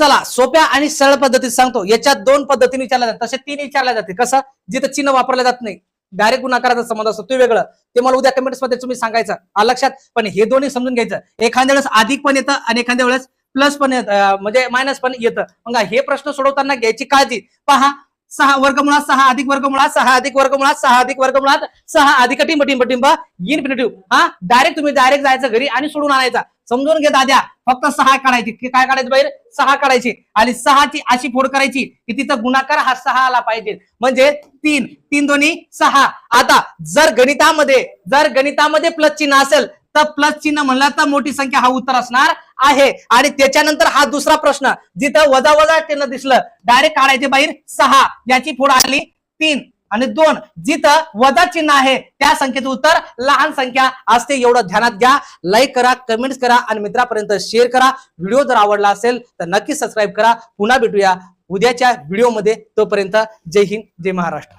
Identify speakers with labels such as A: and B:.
A: चला सोप्या आणि सरळ पद्धतीत सांगतो. याच्यात दोन पद्धतीने विचारल्या जातात. तसे तीन विचारल्या जाते. कसं? जिथं चिन्ह वापरलं जात नाही. डायरेक्ट गुणाकाराचा संबंध असतो. ते वेगळं. ते मला उद्या कमेंट्समध्ये तुम्ही सांगायचं. लक्षात. पण हे दोन्ही समजून घ्यायचं. एखाद्या वेळेस अधिक पण येतं आणि एखाद्या वेळेस प्लस पण येत. म्हणजे मायनस पण येतं. मग हे प्रश्न सोडवताना घ्यायची काळजी. पहा सहा वर्गमुळात सहा अधिक वर्गमुळात सहा अधिक वर्गमुळात सहा अधिक वर्गमुळात सहा अधिक टिंब टिंब टिंब इन्फिनिटिव्ह हा डायरेक्ट तुम्ही डायरेक्ट जायचं घरी आणि सोडून आणायचा. समजून घे दाद्या. फक्त सहा काढायची. काय काढायचं बाहेर सहा काढायची. आणि सहाची अशी फोड करायची की तिथं गुणाकार हा सहा आला पाहिजे. म्हणजे तीन. तीन दोन्ही सहा. आता जर गणितामध्ये जर गणितामध्ये प्लस चिन्ह असेल तर प्लस चिन्ह म्हणलं तर मोठी संख्या हा उत्तर असणार आहे. आणि त्याच्यानंतर हा दुसरा प्रश्न. जिथं वजा वजा चिन्ह दिसलं डायरेक्ट काढायचे बाहेर सहा. याची फोड आली तीन. आणि दोन जिथं वजा चिन्ह आहे त्या संख्येचं उत्तर लहान संख्या असते. एवढं ध्यानात घ्या. लाईक करा कमेंट्स करा आणि मित्रापर्यंत शेअर करा. व्हिडिओ जर आवडला असेल तर नक्की सबस्क्राईब करा. पुन्हा भेटूया उद्याच्या व्हिडिओमध्ये तोपर्यंत जय हिंद जय महाराष्ट्र.